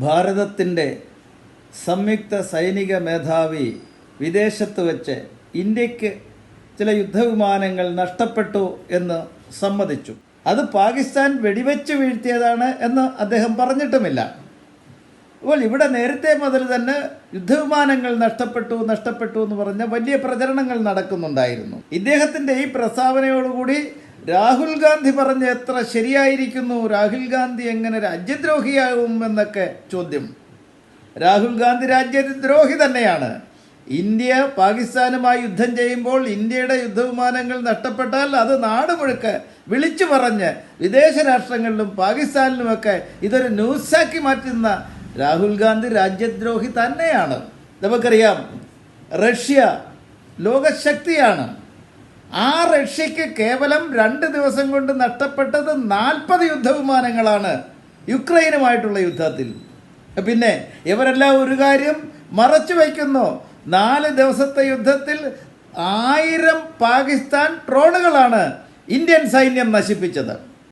ഭാരതത്തിന്റെ സംയുക്ത സൈനിക മേധാവി വിദേശത്ത് വെച്ച് ഇന്ത്യയ്ക്ക് ചില യുദ്ധവിമാനങ്ങൾ നഷ്ടപ്പെട്ടു എന്ന് സമ്മതിച്ചു. അത് പാകിസ്ഥാൻ വെടിവെച്ച് വീഴ്ത്തിയതാണ് എന്ന് അദ്ദേഹം പറഞ്ഞിട്ടുമില്ല. അപ്പോൾ ഇവിടെ നേരത്തെ മുതൽ തന്നെ യുദ്ധവിമാനങ്ങൾ നഷ്ടപ്പെട്ടു നഷ്ടപ്പെട്ടു എന്ന് പറഞ്ഞ വലിയ പ്രചരണങ്ങൾ നടക്കുന്നുണ്ടായിരുന്നു. ഇദ്ദേഹത്തിന്റെ ഈ പ്രസ്താവനയോടുകൂടി രാഹുൽ ഗാന്ധി പറഞ്ഞ എത്ര ശരിയായിരിക്കുന്നു? രാഹുൽ ഗാന്ധി എങ്ങനെ രാജ്യദ്രോഹിയാകും എന്നൊക്കെ ചോദ്യം. രാഹുൽ ഗാന്ധി രാജ്യദ്രോഹി തന്നെയാണ്. ഇന്ത്യ പാകിസ്ഥാനുമായി യുദ്ധം ചെയ്യുമ്പോൾ ഇന്ത്യയുടെ യുദ്ധവിമാനങ്ങൾ നഷ്ടപ്പെട്ടാൽ അത് നാട് മുഴുക്ക് വിളിച്ചു പറഞ്ഞ് വിദേശ രാഷ്ട്രങ്ങളിലും പാകിസ്ഥാനിലുമൊക്കെ ഇതൊരു ന്യൂസാക്കി മാറ്റുന്ന രാഹുൽ ഗാന്ധി രാജ്യദ്രോഹി തന്നെയാണ്. നമുക്കറിയാം റഷ്യ ലോകശക്തിയാണ്. ആ റഷ്യക്ക് കേവലം രണ്ട് ദിവസം കൊണ്ട് നഷ്ടപ്പെട്ടത് നാൽപ്പത് യുദ്ധവിമാനങ്ങളാണ് യുക്രൈനുമായിട്ടുള്ള യുദ്ധത്തിൽ. പിന്നെ ഇവരെല്ലാം ഒരു കാര്യം മറച്ചു വയ്ക്കുന്നു. നാല് ദിവസത്തെ യുദ്ധത്തിൽ ആയിരം പാകിസ്ഥാൻ ഡ്രോണുകളാണ് ഇന്ത്യൻ സൈന്യം നശിപ്പിച്ചത്.